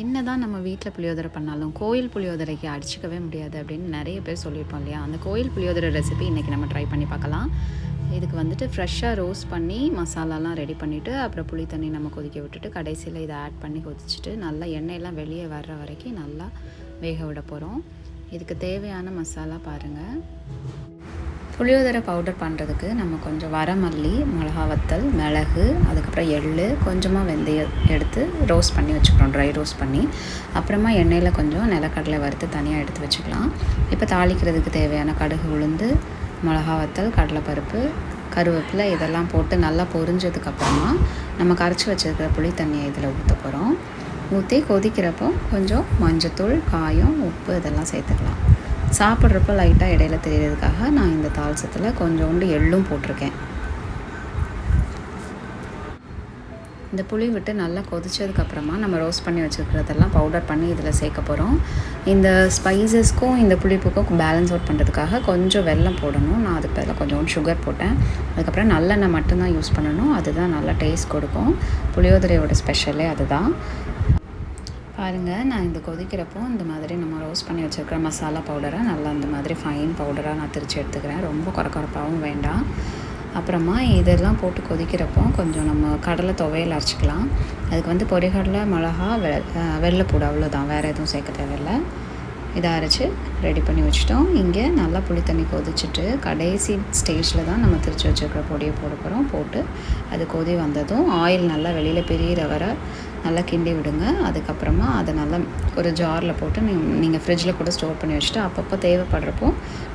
என்ன தான் நம்ம வீட்டில் புளியோதரை பண்ணாலும் கோயில் புளியோதரைக்கு அடிச்சிக்கவே முடியாது அப்படின்னு நிறைய பேர் சொல்லியிருப்போம் இல்லையா? அந்த கோயில் புளியோதரை ரெசிபி இன்றைக்கி நம்ம ட்ரை பண்ணி பார்க்கலாம். இதுக்கு வந்துட்டு ஃப்ரெஷ்ஷாக ரோஸ்ட் பண்ணி மசாலாலாம் ரெடி பண்ணிவிட்டு அப்புறம் புளி தண்ணி நம்ம கொதிக்க விட்டுட்டு கடைசியில் இதை ஆட் பண்ணி கொதிச்சுட்டு நல்லா எண்ணெயெல்லாம் வெளியே வர்ற வரைக்கும் நல்லா வேக விட போகிறோம் இதுக்கு தேவையான மசாலா பாருங்கள் புளியோதரை பவுடர் பண்ணுறதுக்கு நம்ம கொஞ்சம் வரமல்லி மிளகா வத்தல் மிளகு அதுக்கப்புறம் எள் கொஞ்சமாக வெந்தயம் எடுத்து ரோஸ்ட் பண்ணி வச்சுக்கிறோம் ட்ரை ரோஸ்ட் பண்ணி. அப்புறமா எண்ணெயில் கொஞ்சம் நிலக்கடலை வறுத்து தனியாக எடுத்து வச்சுக்கலாம். இப்போ தாளிக்கிறதுக்கு தேவையான கடுகு உளுந்து மிளகா வத்தல் கடலைப்பருப்பு கருவேப்பிலை இதெல்லாம் போட்டு நல்லா பொரிஞ்சதுக்கப்புறமா நம்ம கரைச்சி வச்சுருக்கிற புளி தண்ணியை இதில் ஊற்ற போகிறோம் ஊற்றி கொதிக்கிறப்போ கொஞ்சம் மஞ்சத்தூள் காயம் உப்பு இதெல்லாம் சேர்த்துக்கலாம். சாப்பிட்றப்ப லைட்டாக இடையில தெரியறதுக்காக நான் இந்த தால்சத்தில் கொஞ்சோண்டு எள்ளும் போட்டிருக்கேன். இந்த புளி விட்டு நல்லா கொதிச்சதுக்கப்புறமா நம்ம ரோஸ்ட் பண்ணி வச்சுருக்கிறதெல்லாம் பவுடர் பண்ணி இதில் சேர்க்க போகிறோம் இந்த ஸ்பைசஸ்க்கும் இந்த புளிப்புக்கும் பேலன்ஸ் அவுட் பண்ணுறதுக்காக கொஞ்சம் வெல்லம் போடணும். நான் அதுக்கு பதிலாக கொஞ்சோண்டு சுகர் போட்டேன். அதுக்கப்புறம் நல்லெண்ணெய் மட்டும்தான் யூஸ் பண்ணணும். அதுதான் நல்லா டேஸ்ட் கொடுக்கும். புளியோதரையோட ஸ்பெஷலே அதுதான். பாருங்கள் நான் இந்த கொதிக்கிறப்போ இந்த மாதிரி நம்ம ரோஸ்ட் பண்ணி வச்சுருக்கிற மசாலா பவுடரை நல்லா இந்த மாதிரி ஃபைன் பவுடராக நான் திரிச்சு எடுத்துக்கிறேன். ரொம்ப குறக்குறப்பாகவும் வேண்டாம். அப்புறமா இதெல்லாம் போட்டு கொதிக்கிறப்போ கொஞ்சம் நம்ம கடலை துவையல் அரைச்சிக்கலாம். அதுக்கு வந்து பொரிகடலை மிளகா வெ வெள்ளைப்பூடு அவ்வளோதான் வேறு எதுவும் சேர்க்க தேவையில்லை. இதை அரைச்சி ரெடி பண்ணி வச்சுட்டோம். இங்கே நல்லா புளி தண்ணி கொதிச்சுட்டு கடைசி ஸ்டேஜில் தான் நம்ம திருச்சி வச்சுருக்கிற பொடியை போட போகிறோம் போட்டு அது கொதி வந்ததும் ஆயில் நல்லா வெளியில் பெரிய வர நல்லா கிண்டி விடுங்க. அதுக்கப்புறமா அதை நல்லா ஒரு ஜாரில் போட்டு நீ நீங்கள் ஃப்ரிட்ஜில் கூட ஸ்டோர் பண்ணி வச்சுட்டு அப்பப்போ தேவைப்படுறப்போ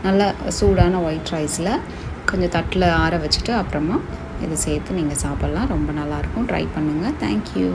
நல்லா சூடான ஒயிட் ரைஸில் கொஞ்சம் தட்டில் ஆற வச்சுட்டு அப்புறமா இதை சேர்த்து நீங்கள் சாப்பிட்லாம். ரொம்ப நல்லாயிருக்கும் ட்ரை பண்ணுங்கள் தேங்க்யூ